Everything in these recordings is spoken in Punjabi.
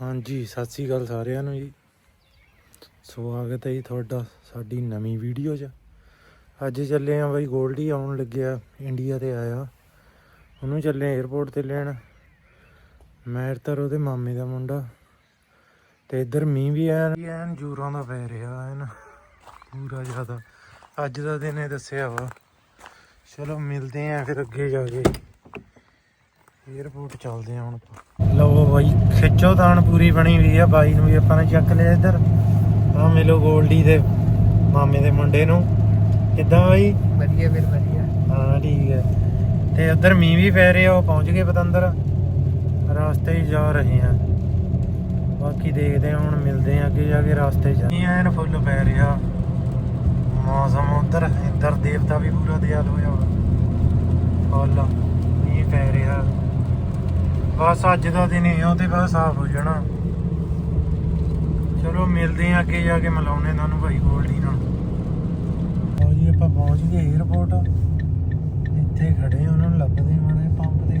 ਹਾਂਜੀ, ਸਤਿ ਸ੍ਰੀ ਅਕਾਲ ਸਾਰਿਆਂ ਨੂੰ ਜੀ। ਸਵਾਗਤ ਹੈ ਜੀ ਤੁਹਾਡਾ ਸਾਡੀ ਨਵੀਂ ਵੀਡੀਓ 'ਚ। ਅੱਜ ਚੱਲੇ ਆ ਬਾਈ ਗੋਲਡੀ ਆਉਣ ਲੱਗਿਆ, ਇੰਡੀਆ ਤੇ ਆਇਆ। ਉਹਨੂੰ ਚੱਲੇ 에어ਪੋਰਟ ਤੇ ਲੈਣ। ਮੈਰਤਰ ਉਹਦੇ ਮਾਮੇ ਦਾ ਮੁੰਡਾ। ਤੇ ਇੱਧਰ ਮੀਂਹ ਵੀ ਐਨ ਐਨ ਜੂਰਾਂ ਦਾ ਪੈ ਰਿਹਾ ਐਨ, ਪੂਰਾ ਜ਼ਿਆਦਾ। ਅੱਜ ਦਾ ਦਿਨ ਇਹ ਦੱਸਿਆ ਵਾ। ਚਲੋ ਮਿਲਦੇ ਆ ਫਿਰ ਅੱਗੇ ਜਾ ਕੇ। 에어ਪੋਰਟ ਚੱਲਦੇ ਆ ਹੁਣ ਆਪਾਂ। ਲਓ ਬਾਈ ਖਿੱਚੋ ਤਾਣ ਪੂਰੀ ਬਣੀ ਹੋਈ ਆ ਬਾਈ ਨੂੰ ਵੀ ਆਪਾਂ ਨੇ ਚੱਕ ਲਿਆ ਇੱਧਰ। ਆ ਮਿਲੋ ਗੋਲਡੀ ਦੇ ਮਾਮੇ ਦੇ ਮੁੰਡੇ ਨੂੰ। ਕਿੱਦਾਂ ਬਾਈ? ਵਧੀਆ ਫਿਰ ਵਧੀਆ। ਹਾਂ ਠੀਕ ਹੈ ਤੇ ਉੱਧਰ ਮੀਂਹ ਵੀ ਪੈ ਰਿਹਾ ਉਹ ਪਹੁੰਚ ਗਏ ਪਤੰਦਰ। ਰਾਸਤੇ ਹੀ ਜਾ ਰਹੇ ਆ। ਬਾਕੀ ਦੇਖਦੇ ਹਾਂ ਹੁਣ ਮਿਲਦੇ ਆ ਅੱਗੇ ਜਾ ਕੇ ਰਾਸਤੇ 'ਚ। ਮੀਂਹ ਐਨ ਫੁੱਲ ਪੈ ਰਿਹਾ। ਮੌਸਮ ਉੱਧਰ ਇੱਧਰ ਦੇਵਤਾ ਵੀ ਪੂਰਾ ਦਿਆਲ ਹੋਇਆ ਵਾ। ਫੁੱਲ। ਬਸ ਅੱਜ ਦਾ ਦਿਨ ਹੀ ਉਹ ਤੇ ਬਸ ਸਾਫ਼ ਹੋ ਜਾਣਾ। ਚਲੋ ਮਿਲਦੇ ਆ ਅੱਗੇ ਜਾ ਕੇ ਮਿਲਾਉਣੇ ਤੁਹਾਨੂੰ ਭਾਈ ਗੋਲਡੀ ਨਾਲ। ਲਓ ਜੀ, ਆਪਾਂ ਪਹੁੰਚ ਗਏ 에어ਪੋਰਟ ਇੱਥੇ ਖੜੇ ਉਹਨਾਂ ਨੂੰ ਲੱਭਦੇ ਮਾਣੇ ਪੰਪ ਦੇ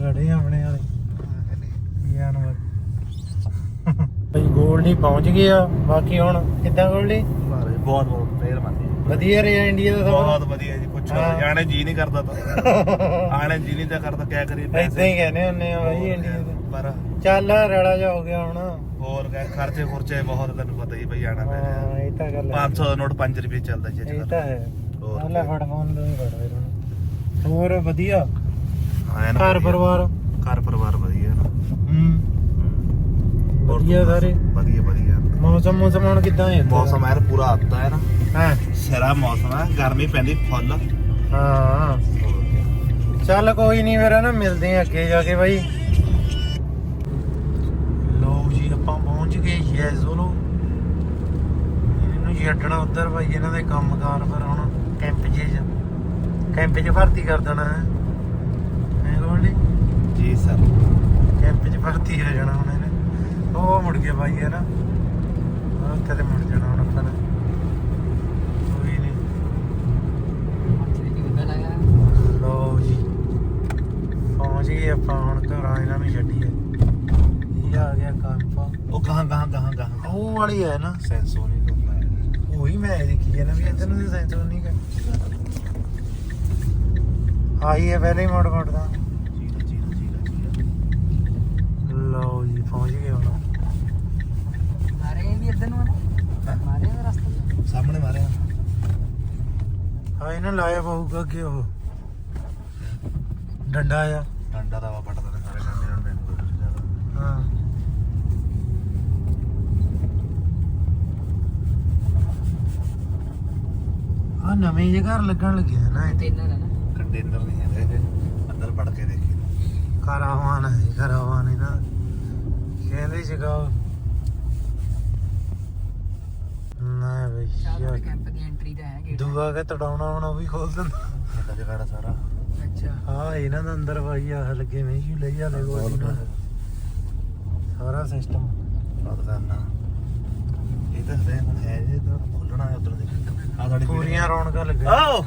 ਖੜੇ ਆਪਣੇ ਵਾਲੇ। ਜਾਨਵਰ ਭਾਈ ਗੋਲ ਨਹੀਂ ਪਹੁੰਚ ਗਿਆ ਬਾਕੀ ਹੁਣ ਕਿੱਦਾਂ ਗੋਲ ਨਹੀਂ? ਬਹੁਤ ਬਹੁਤ ਮਿਹਰਬਾਨੀ ਵਧੀਆ ਰਿਹਾ ਇੰਡੀਆ ਦਾ ਬਹੁਤ ਵਧੀਆ ਜੀ ਪੁੱਛੋ। ਜਾਣੇ ਜੀ ਨਹੀਂ ਕਰਦਾ ਤਾਂ। ਆਣੇ ਜੀ ਨਹੀਂ ਤਾਂ ਕਰਦਾ ਕਿਆ ਕਰੀਏ ਇਦਾਂ ਹੀ ਕਹਿੰਦੇ ਹੁੰਨੇ ਆ ਭਾਈ ਇੰਡੀਆ ਦਾ। ਪਰ ਚੱਲ ਰੜਾ ਜਾ ਹੋ ਗਿਆ ਹੁਣ। ਹੋਰ ਕਿਆ ਖਰਚੇ ਖੁਰਚੇ ਬਹੁਤ ਤੈਨੂੰ ਪਤਾ ਹੀ ਬਈ ਆਣਾ ਪੈ ਰਿਹਾ ਹਾਂ ਇਹ ਤਾਂ ਗੱਲ ਹੈ। 500 ਦਾ ਨੋਟ 5 ਰੁਪਏ ਚੱਲਦਾ ਜੀ ਇਹ ਤਾਂ ਹੈ। ਹੋਰ ਲੈ ਫੜ ਫੋਨ ਲਈ ਫੜ। ਹੋਰ ਵਧੀਆ। ਕੱਲ ਘਰ ਪਰਿਵਾਰ। ਘਰ ਪਰਿਵਾਰ ਵਧੀਆ ਹੂੰ। ਵਧੀਆ ਸਾਰੇ। ਵਧੀਆ ਵਧੀਆ। ਮੌਸਮ ਮੌਸਮ ਹੁਣ ਕਿੱਦਾਂ ਹੈ ਮੌਸਮ ਯਾਰ ਪੂਰਾ ਆਤਾ ਹੈ ਨਾ। ਹਾਂ? ਸਿਰਾ ਮੌਸਮ ਹੈ ਗਰਮੀ ਪੈਂਦੀ ਫੁੱਲ। ਹਾਂ। ਚੱਲ ਕੋਈ ਨਹੀਂ ਫਿਰ ਨਾ ਮਿਲਦੇ ਆ ਅੱਗੇ ਜਾ ਕੇ ਬਾਈ। ਲੋ ਜੀ ਆਪਾਂ ਪਹੁੰਚ ਗਏ ਯੈਜ਼ੋਲੋ ਇਹਨੂੰ ਛੱਡਣਾ ਉੱਧਰ ਭਾਈ ਇਹਨਾਂ ਦੇ ਕੰਮਕਾਰ ਫਿਰ ਹੁਣ। ਕੈਂਪ 'ਚ ਜਾ- ਕੈਂਪ 'ਚ ਭਰਤੀ ਕਰ ਦੇਣਾ ਹੈ। ਜੀ ਸਰ। ਕੈਂਪ 'ਚ ਭਰਤੀ ਹੋ ਜਾਣਾ ਹੁਣ ਇਹਨੇ। ਉਹ ਮੁੜ ਗਿਆ ਬਾਈ ਹੈ ਨਾ। ਉੱਥੇ ਤੇ ਮੁੜ ਜਾਣਾ ਹੁਣ ਆਪਾਂ ਨੇ। ਕੋਈ ਨਹੀਂ ਲੋ ਜੀ। ਪਹੁੰਚ ਗਏ ਆਪਾਂ ਹੁਣ, ਘਰਾਂ ਇਹਨਾਂ ਨੂੰ ਛੱਡੀਏ। ਇਹ ਆ ਗਿਆ ਕੰਪਾ ਉਹ ਗਾਹਾਂ ਗਾਹਾਂ ਗਾਹਾਂ ਗਾਹਾਂ ਉਹ ਵਾਲੀ ਹੈ ਨਾ। ਸੈਂਸੋ ਉਹੀ ਮੈਂ ਦੇਖੀ ਹੈ ਨਾ ਵੀ ਇੱਧਰ ਨੂੰ ਤਾਂ ਸੈਂਸਰ ਆਈ ਹੈ। ਪਹਿਲੇ ਹੀ ਮੋੜ ਮੋੜ ਦਾ ਜੀਰਾ ਜੀਰਾ ਜੀਰਾ ਜੀਰਾ ਲਓ ਜੀ ਪਹੁੰਚ ਗਏ ਹੁਣ ਮਾਰੇ ਵੀ ਇੱਧਰ ਨੂੰ ਆ ਮਾਰੇ ਦਾ ਰਸਤਾ ਸਾਹਮਣੇ ਮਾਰਿਆ ਹਾਂ ਇਹਨਾਂ ਲਾਇਆ ਪਊਗਾ ਕਿ ਉਹ। ਡੰਡਾ ਆ। ਡੰਡਾ ਦਾ ਵਾ ਪਟਦਾ ਨੇ ਸਾਰੇ ਡੰਡੇ ਨਾਲ ਮੈਨੂੰ ਜ਼ਿਆਦਾ ਹਾਂ। ਆ ਨਵੇਂ ਜਿਹੇ ਘਰ ਲੱਗਣ ਲੱਗੇ ਆ ਨਾ ਇੱਥੇ ਟੇਲਰ ਹੈ ਨਾ। ਕੰਟੇਨਰ ਨਹੀਂ ਹੈ ਇਹ। ਅੰਦਰ ਵੜ ਕੇ ਦੇਖੀ। ਕਾਰਾਵਾਨ ਹੈ ਕਾਰਾਵਾਨ ਇਹਨਾਂ ਦਾ। ਕਹਿੰਦੇ ਸੀਗਾ ਨਾ ਬਈ ਸ਼ਾਹ ਯਾਰ ਕੈਂਪ ਦੀ ਐਂਟਰੀ ਦਾ ਹੈ ਗੇਟ ਦੂਆ ਕੇ ਤੜਾਉਣਾ ਹੁਣ ਉਹ ਵੀ ਖੋਲ ਦਿੰਦਾ। ਇਹਦਾ ਜਗਾੜਾ ਸਾਰਾ। ਅੱਛਾ। ਹਾਂ ਇਹਨਾਂ ਦਾ ਅੰਦਰ ਭਾਈ ਆ ਲੱਗੇ ਨਹੀਂ ਜੀ ਲਈ ਕੋਈ ਨਾ ਸਾਰਾ ਸਿਸਟਮ ਬਾਤ ਕਰਨਾ ਇਹ ਤਾਂ ਹਰੇ ਹੁਣ ਹੈ ਜੇ ਤਾਂ ਖੋਲਣਾ ਹੈ ਉਧਰ ਦੇ ਆ ਸਾਡੀ ਪੂਰੀਆਂ ਰੌਣਕਾਂ ਲੱਗੀਆਂ। ਆਓ!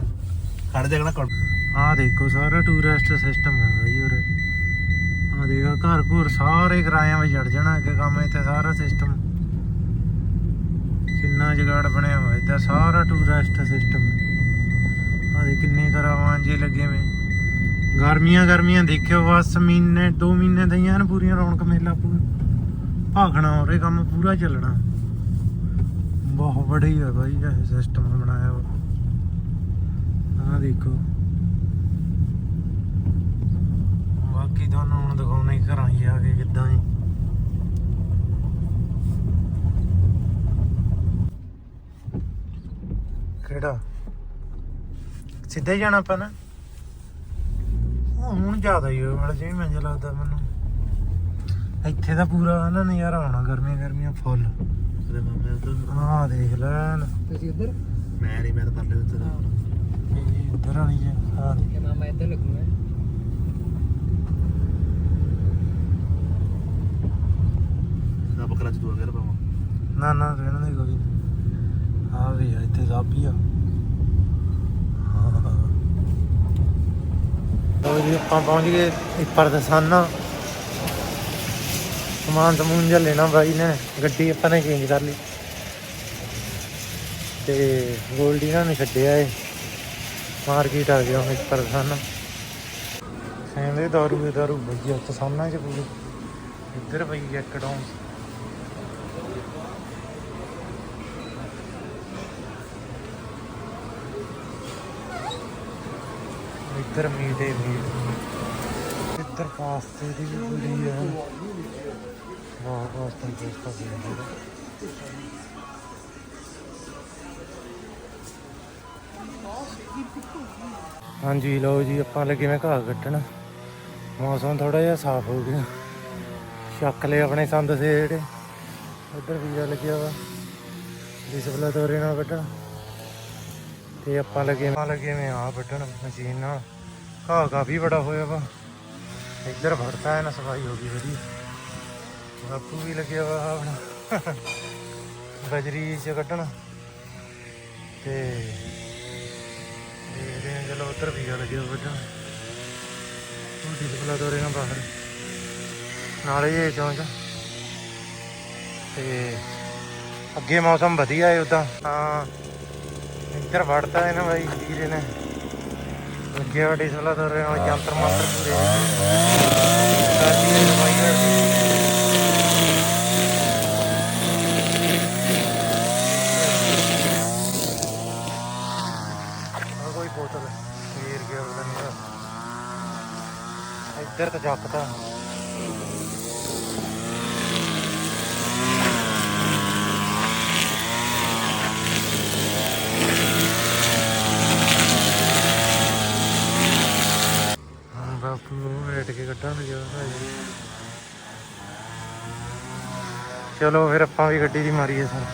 ਖੜ ਜਾਣਾ ਕੋਲ ਆ ਦੇਖੋ ਸਾਰਾ ਟੂਰਿਸਟ ਸਿਸਟਮ ਹੈ ਭਾਈ ਉਰੇ। ਆ ਦੇਖੋ ਘਰ ਘਰ ਸਾਰੇ ਕਿਰਾਇਆਂ ਵਿੱਚ ਜੜ ਜਾਣਾ ਅੱਗੇ ਕੰਮ ਇੱਥੇ ਸਾਰਾ ਸਿਸਟਮ ਕਿੰਨਾ ਜਗਾੜ ਬਣਿਆ ਹੋਇਆ ਇੱਧਰ ਸਾਰਾ ਟੂਰਿਸਟ ਸਿਸਟਮ ਆ ਦੇ ਕਿੰਨੇ ਕਰਾਵਾਨ ਜੀ ਲੱਗੇ ਵੇ ਗਰਮੀਆਂ ਗਰਮੀਆਂ ਦੇਖਿਓ, ਬਸ ਮਹੀਨੇ 2 ਮਹੀਨੇ ਦਈਆਂ ਨੇ ਪੂਰੀਆਂ ਰੌਣਕ ਮੇਲਾ ਪੂਰਾ। ਭਾਗਣਾ ਹੋਰੇ ਕੰਮ ਪੂਰਾ ਚੱਲਣਾ। ਬਹੁਤ ਬੜੀ ਹੈ ਭਾਈ ਇਹ ਸਿਸਟਮ ਬਣਾਇਆ ਵਾ। ਆ ਦੇਖੋ। ਬਾਕੀ ਤੁਹਾਨੂੰ ਹੁਣ ਦਿਖਾਉਣਾ ਹੀ, ਘਰਾਂ ਹੀ ਆ ਕੇ ਕਿੱਦਾਂ ਹੀ ਕਿਹੜਾ? ਸਿੱਧੇ ਜਾਣਾ ਆਪਾਂ ਨਾ। ਉਹ ਹੁਣ ਜ਼ਿਆਦਾ ਹੀ ਵਾਲਾ ਜਿਵੇਂ ਮੈਨੂੰ ਲੱਗਦਾ ਮੈਨੂੰ। ਇੱਥੇ ਤਾਂ ਪੂਰਾ ਨਾ ਨਜ਼ਾਰਾ ਆਉਣਾ ਗਰਮੀਆਂ ਗਰਮੀਆਂ ਫੁੱਲ। ਉਹਦੇ ਮਾਮੇ ਉਧਰ ਆਹ ਦੇਖ ਲੈ ਤੁਸੀਂ ਉੱਧਰ? ਮੈਂ ਨਹੀਂ ਮੈਂ ਤਾਂ ਪਰਲੇ ਉੱਧਰ ਇਹ ਇੱਧਰ ਵਾਲੀ ਹੈ। ਹਾਂ ਇਹ ਮਾਮਾ ਇੱਧਰ ਲੱਗੂਗਾ। ਨਾ ਬਕਰਾ ਚ ਦੂਆ ਗਿਆ ਪਾਵਾਂ। ਨਾ ਨਾ ਰਹਿਣ ਦੇ ਕੋਈ। ਆ ਵੀ ਇੱਥੇ ਸਾਬੀ ਆ। ਲੋ ਜੀ, ਆਪਾਂ ਪਹੁੰਚ ਗਏ ਉੱਪਰ ਦਸਾਨਾ। ਸਮਾਨ ਸਮੂਨ ਜਿਹਾ ਲੈਣਾ ਬਾਈ ਨੇ, ਗੱਡੀ ਆਪਾਂ ਨੇ ਚੇਂਜ ਕਰ ਲਈ। ਤੇ ਗੋਲਡੀ ਨਾਲ ਨੇ ਛੱਡਿਆ ਏ। ਮਾਰਕੀਟ ਆ ਗਿਆ ਹੁਣ ਉੱਪਰ ਦਸਾਨਾ। ਕਹਿੰਦੇ ਦਾਰੂ ਦੇ ਦਾਰੂ ਵਧੀਆ ਦਸਾਨਾ ਚ ਪੂਰੀ। ਇੱਧਰ ਪਈ ਇੱਕ ਇੱਧਰ ਮੀਟ ਹੈ ਮੀਟ ਇੱਧਰ ਪਾਸਤੇ ਦੀ ਵੀ ਪੂਰੀ ਹੈ ਵਾਹ ਪਾਸਤਾ ਪਾਸਤਾ ਵੀ ਹਾਂਜੀ, ਲਓ ਜੀ, ਆਪਾਂ ਲੱਗੇ ਮੈਂ ਘਾਹ ਕੱਟਣ। ਮੌਸਮ ਥੋੜਾ ਜਿਹਾ ਸਾਫ਼ ਹੋ ਗਿਆ। ਚੱਕ ਲਏ ਆਪਣੇ ਸੰਦ ਸੇ ਜਿਹੜੇ ਉੱਧਰ ਵੀਰਾ ਲੱਗਿਆ ਵਾ। ਡਿਸਪਲੇ ਤੋਰੇ ਨਾਲ ਕੱਢਣ ਤੇ ਆਪਾਂ ਲੱਗੇ ਆਪਾਂ ਲੱਗੇ ਮੈਂ ਆ ਵੱਢਣ ਮਸ਼ੀਨ ਨਾਲ। ਘਾਹ ਕਾਫੀ ਬੜਾ ਹੋਇਆ ਵਾ। ਇੱਧਰ ਵੜਤਾ ਹੈ ਨਾ ਸਫ਼ਾਈ ਹੋ ਗਈ ਵਧੀਆ। ਬਾਪੂ ਵੀ ਲੱਗਿਆ ਵਾ ਆਪਣਾ ਬਜਰੀ ਚ ਕੱਢਣ। ਤੇ ਦੇਖਦੇ ਹਾਂ ਚਲੋ ਉੱਧਰ ਵੀ ਲੱਗਿਆ ਵੱਢਣ। ਉਹ ਡਿਸਪਲੇ ਤੋਰੇ ਨਾਲ ਬਾਹਰ। ਨਾਲੇ ਇਹ ਚੌਂਚ ਤੇ ਅੱਗੇ ਮੌਸਮ ਵਧੀਆ ਹੈ ਉਦਾਂ। ਹਾਂ। ਇੱਧਰ ਵੜਤਾ ਹੈ ਨਾ ਬਾਈ ਵੀਰੇ ਨੇ ਲੱਗੇ ਵੱਡੇ ਸਲਾ ਤੋਂ ਰਹੇ ਹੋ ਜੰਤਰ ਮੰਤਰ ਪੂਰੇ ਸਾਡੀ ਦਵਾਈ ਹੈ ਕੋਈ ਬੋਤਲ ਫੇਰ ਗਿਆ ਪਤਾ ਇੱਧਰ ਤਾਂ ਜੱਕਦਾ ਹਾਂ ਬਾਪੂ ਨੂੰ ਰੇਟ ਕੇ ਕੱਢਾਂਗੇ ਜਦੋਂ ਚਲੋ ਫਿਰ ਆਪਾਂ ਵੀ ਗੱਡੀ ਦੀ ਮਾਰੀਏ ਸਰ।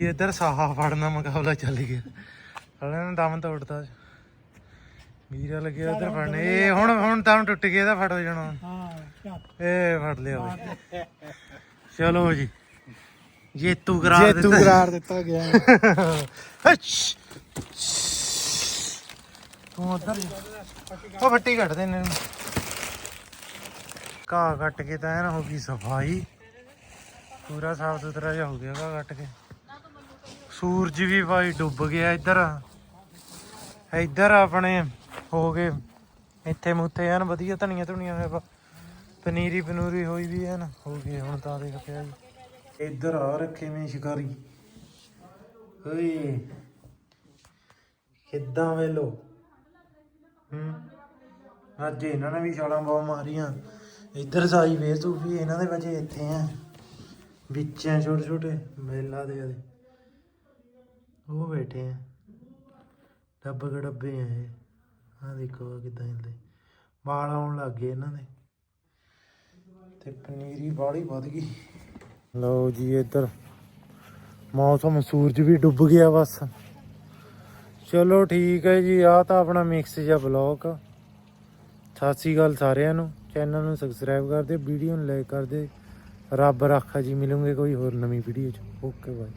ਇੱਧਰ ਸਾਹਾ ਫੜਨਾ ਮੁਕਾਬਲਾ ਚੱਲ ਗਿਆ। ਹਲੇ ਨੇ ਦਮ ਤੋੜਤਾ ਵੀਰਾ ਲੱਗਿਆ ਇੱਧਰ ਫੜਨੇ। ਇਹ ਹੁਣ ਹੁਣ ਦਮ ਟੁੱਟ ਗਿਆ ਇਹਦਾ ਫੜ ਹੋ ਜਾਣਾ। ਹਾਂ ਇਹ ਫੜ ਲਿਆ ਬਈ। ਚਲੋ ਜੀ। ਜੇਤੂ ਕਰਾਰ ਜੇਤੂ ਦਿੱਤਾ। ਕਰਾਰ ਦਿੱਤਾ ਗਿਆ। ਅੱਛ। ਤੂੰ ਉਧਰ ਉਹ ਫੱਟੀ ਕੱਢ ਦੇ ਇਹਨਾਂ। ਨੂੰ ਘਾਹ ਕੱਟ ਕੇ ਤਾਂ ਐਨ ਹੋ ਗਈ ਸਫ਼ਾਈ। ਪੂਰਾ ਸਾਫ਼ ਸੁਥਰਾ ਜਿਹਾ ਹੋ ਗਿਆ ਘਾਹ ਕੱਟ ਕੇ। ਸੂਰਜ ਵੀ ਭਾਈ ਡੁੱਬ ਗਿਆ ਇੱਧਰ। ਇੱਧਰ ਆਪਣੇ ਹੋ ਗਏ। ਇੱਥੇ ਮੁੱਥੇ ਐਨ ਵਧੀਆ ਧਨੀਆ ਧੁਨੀਆਂ ਹੋਇਆ ਪਨੀਰੀ ਪਨੂਰੀ ਹੋਈ ਵੀ ਐਨ, ਹੋ ਗਈ ਹੁਣ ਤਾਂ ਦੇਖ ਪਿਆ ਜੀ। ਇੱਧਰ ਆ ਰੱਖੇ ਮੈਂ ਸ਼ਿਕਾਰੀ। ਓਏ, ਕਿੱਦਾਂ ਵੇਲੋ ਹੂੰ, ਅੱਜ ਇਹਨਾਂ ਨੇ ਵੀ ਛਾਲਾਂ ਬਹੁਤ ਮਾਰੀਆਂ। ਇੱਧਰ ਸਾਈ ਵੇ ਤੂੰ ਵੀ ਇਹਨਾਂ ਦੇ ਵਜੇ ਇੱਥੇ ਆ ਵਿੱਚ ਛੋਟੇ ਛੋਟੇ ਮੇਲਾ ਦੇ ਆਦੇ ਉਹ ਬੈਠੇ ਆ। ਡੱਬ ਕੇ ਡੱਬੇ ਆ ਇਹ। ਆ ਦੇਖੋ ਕਿਦਾਂ ਹਿਲਦੇ ਵਾਲ ਆਉਣ ਲੱਗ ਗਏ ਇਹਨਾਂ ਦੇ। ਤੇ ਪਨੀਰੀ ਬਾੜੀ ਵੱਧ ਗਈ। ਲਓ ਜੀ ਇੱਧਰ। ਮੌਸਮ ਸੂਰਜ ਵੀ ਡੁੱਬ ਗਿਆ ਬਸ। ਚਲੋ ਠੀਕ ਹੈ ਜੀ ਆ ਤਾਂ ਆਪਣਾ ਮਿਕਸ ਜਿਹਾ ਬਲੌਗ ਸਤਿ ਸ਼੍ਰੀ ਅਕਾਲ ਸਾਰਿਆਂ ਨੂੰ। ਚੈਨਲ ਨੂੰ ਸਬਸਕ੍ਰਾਈਬ ਕਰ ਦਿਓ ਵੀਡੀਓ ਨੂੰ ਲਾਈਕ ਕਰ ਦਿਓ। ਰੱਬ ਰਾਖਾ ਜੀ, ਮਿਲੂਗੇ ਕੋਈ ਹੋਰ ਨਵੀਂ ਵੀਡੀਓ ਚ। Okay bye